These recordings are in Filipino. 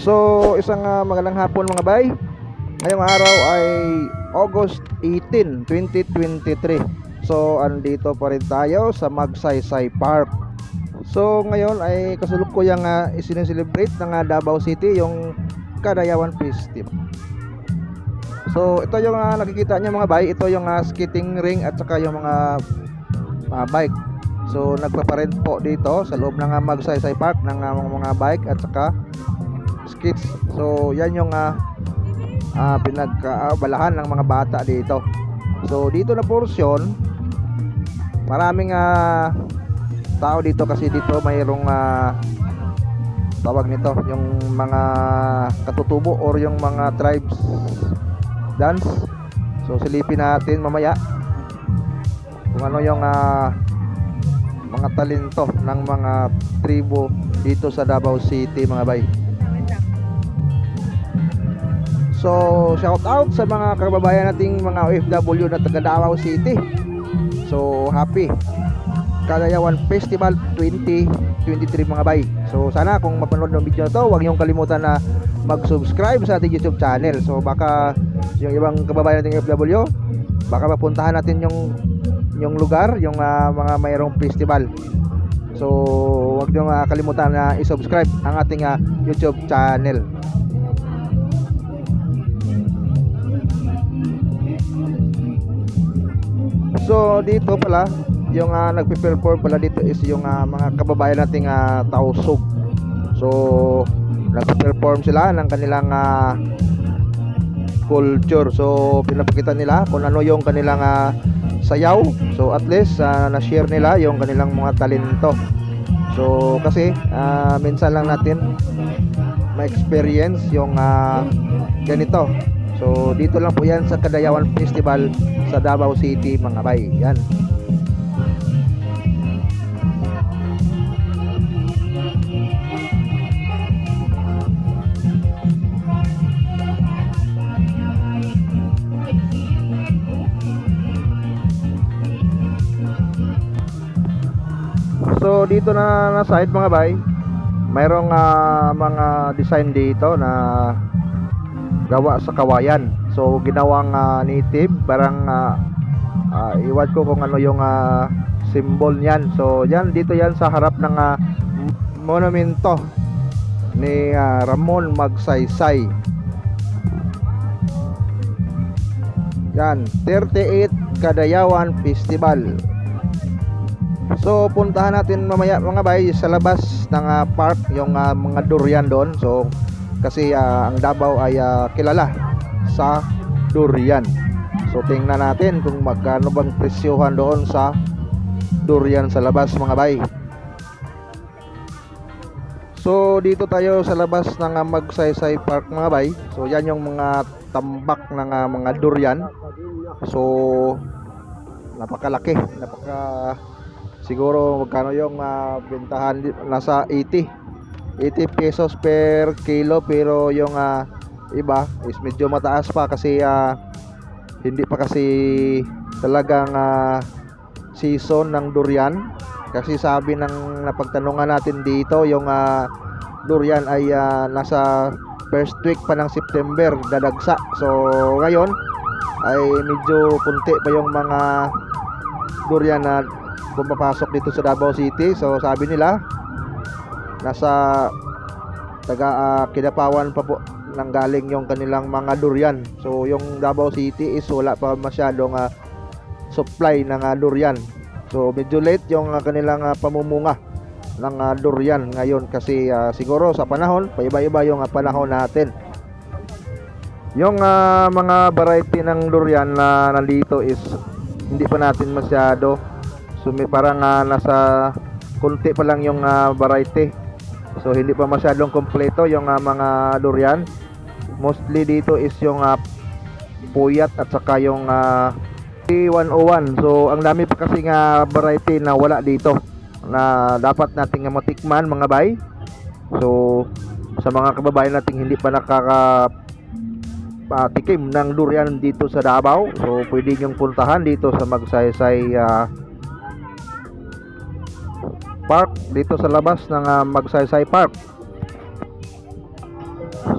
So, isang uh, magandang hapon mga bay. Ngayong araw ay August 18, 2023. So, andito pa rin tayo sa Magsaysay Park. So, ngayon ay kasulukuyang uh, isineselebrate ng uh, Davao City yung Kadayawan Festival. So, ito yung uh, nakikita niyo mga bay, ito yung uh, skating ring at saka yung mga uh, bike. So, nagpaparent po dito sa loob ng uh, Magsaysay Park ng uh, mga bike at saka skits. So, yan yung uh, uh, pinagkabalahan ng mga bata dito. So, dito na portion, maraming uh, tao dito kasi dito mayroong uh, tawag nito, yung mga katutubo or yung mga tribes dance. So, silipin natin mamaya kung ano yung uh, mga talento ng mga tribo dito sa Davao City mga bay. So, shout out sa mga kababayan nating mga OFW na taga Davao City. So, happy Kadayawan Festival 2023 mga bay. So, sana kung mapanood ng video na to, huwag niyong kalimutan na mag-subscribe sa ating YouTube channel. So, baka yung ibang kababayan nating OFW, baka mapuntahan natin yung yung lugar, yung uh, mga mayroong festival. So, huwag niyong uh, kalimutan na i-subscribe ang ating uh, YouTube channel. So dito pala yung uh, nagpe-perform pala dito is yung uh, mga kababayan nating uh, tausog. So nagpe-perform sila ng kanilang uh, culture. So pinapakita nila kung ano yung kanilang uh, sayaw. So at least uh, na-share nila yung kanilang mga talento. So kasi uh, minsan lang natin ma-experience yung uh, ganito. So dito lang po yan sa Kadayawan Festival sa Davao City mga bay. Yan. So dito na na side mga bay, mayroong uh, mga design dito na gawa sa kawayan. So ginawang uh, native, parang uh, uh, iwan ko kung ano yung uh, symbol niyan. So yan dito yan sa harap ng uh, monumento ni uh, Ramon Magsaysay. Yan, 38 Kadayawan Festival. So puntahan natin mamaya mga bay sa labas ng uh, park yung uh, mga durian doon. So kasi uh, ang Davao ay uh, kilala sa durian. So tingnan natin kung magkano bang presyohan doon sa durian sa labas mga bay. So dito tayo sa labas ng uh, Magsaysay Park mga bay. So yan yung mga tambak ng uh, mga durian. So napakalaki, napaka siguro magkano yung uh, bentahan nasa 80 80 pesos per kilo pero yung uh, iba is medyo mataas pa kasi uh, hindi pa kasi talagang uh, season ng durian. Kasi sabi ng napagtanungan natin dito yung uh, durian ay uh, nasa first week pa ng September dadagsa. So ngayon ay medyo punti pa yung mga durian na pumapasok dito sa Davao City. So sabi nila nasa taga uh, Kidapawan pa po nang galing yung kanilang mga durian. So yung Davao City is wala pa masyadong uh, supply ng uh, durian. So medyo late yung uh, kanilang uh, pamumunga ng uh, durian ngayon kasi uh, siguro sa panahon, paiba-iba yung uh, panahon natin. Yung uh, mga variety ng durian na nandito is hindi pa natin masyado. So may parang uh, nasa kunti pa lang yung uh, variety. So hindi pa masyadong kompleto yung uh, mga durian. Mostly dito is yung uh, puyat at saka yung uh, 101. So ang dami pa kasi nga variety na wala dito na dapat nating matikman mga bay. So sa mga kababayan nating hindi pa nakaka uh, tikim ng durian dito sa Davao. So pwede niyong puntahan dito sa Magsaysay uh, Park dito sa labas ng uh, Magsaysay Park.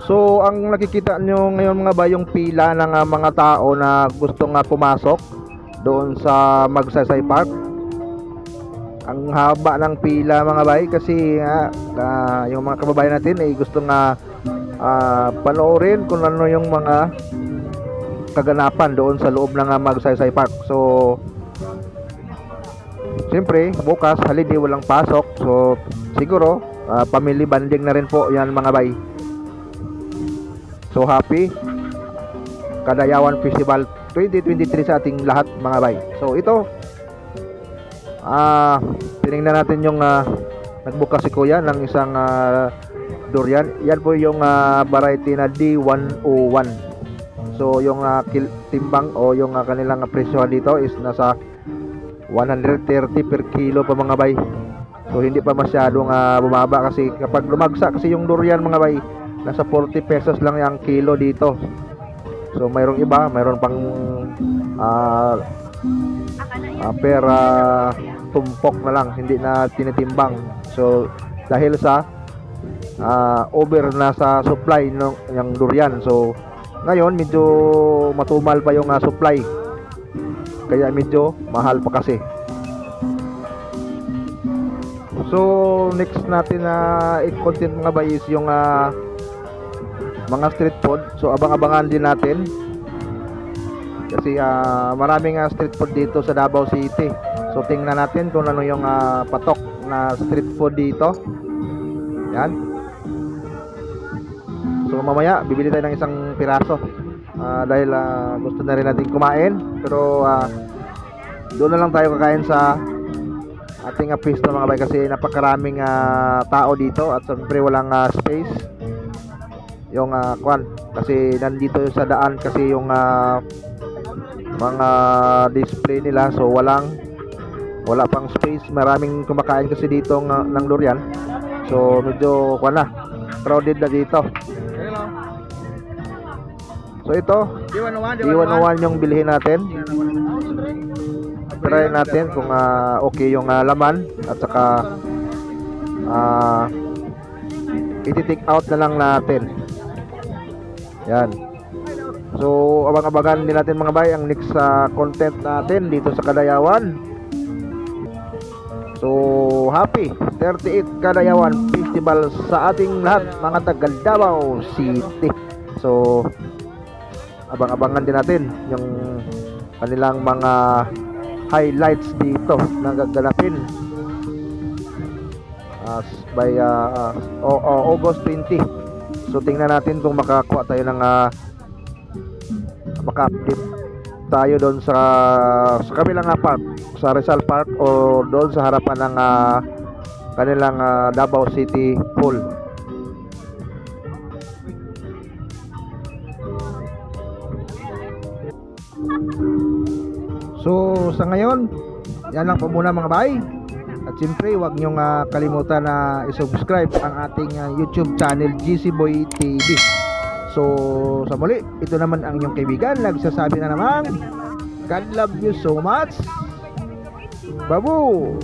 So, ang nakikita nyo ngayon mga ba, yung pila ng ah, mga tao na gusto nga pumasok doon sa Magsaysay Park. Ang haba ng pila mga bay kasi nga ah, yung mga kababayan natin ay gusto nga ah, panoorin kung ano yung mga kaganapan doon sa loob ng ah, Magsaysay Park. So, Siyempre, bukas holiday walang pasok. So, siguro ah, family banding na rin po 'yan mga bay. So, happy Kadayawan Festival 2023 sa ating lahat mga bay. So, ito ah tiningnan natin yung ah, nagbukas si Kuya ng isang ah, durian. Yan po yung ah, variety na D101. So, yung kil- timbang o yung ah, kanilang presyo dito is nasa 130 per kilo pa mga bay. So hindi pa masyadong ah, bumaba kasi kapag lumagsa kasi yung durian mga bay, nasa 40 pesos lang yung kilo dito. So mayroong iba, mayroon pang ah ah, per ah, tumpok na lang, hindi na tinitimbang. So dahil sa ah, over na sa supply ng yung durian. So ngayon medyo matumal pa yung ah, supply kaya medyo mahal pa kasi. So next natin na i-content mga ba is yung ah, mga street food. So abang-abangan din natin. Kasi ah, maraming ah, street food dito sa Davao City. So tingnan natin kung ano yung ah, patok na street food dito. Yan. So mamaya bibili tayo ng isang piraso Ah, dahil ah, gusto na rin natin kumain. Pero ah, doon na lang tayo kakain sa ating uh, pista mga bay. Kasi napakaraming ah, tao dito at siyempre walang ah, space. Yung uh, kwan. Kasi nandito sa daan kasi yung ah, mga display nila. So walang wala pang space. Maraming kumakain kasi dito ng, ng durian. So medyo kwan na. Crowded na dito so ito iwan yung bilhin natin. Try natin kung ah, okay yung ah, laman at saka ah iti-take out na lang natin. Yan. So abang-abangan din natin mga bay ang next sa content natin dito sa Kadayawan so happy 38 Kadayawan Festival sa ating lahat mga taga Davao City. So abang-abangan din natin yung kanilang mga highlights dito na gaganapin as by uh, o- August 20 so tingnan natin kung makakuha tayo ng uh, maka-update tayo doon sa sa kabilang uh, park sa Rizal Park o doon sa harapan ng uh, kanilang uh, Davao City Hall So sa ngayon, yan lang po muna mga bay. At siyempre, huwag niyong uh, kalimutan na isubscribe ang ating uh, YouTube channel GC Boy TV. So sa muli, ito naman ang inyong kaibigan. Nagsasabi na naman, God love you so much. Babu!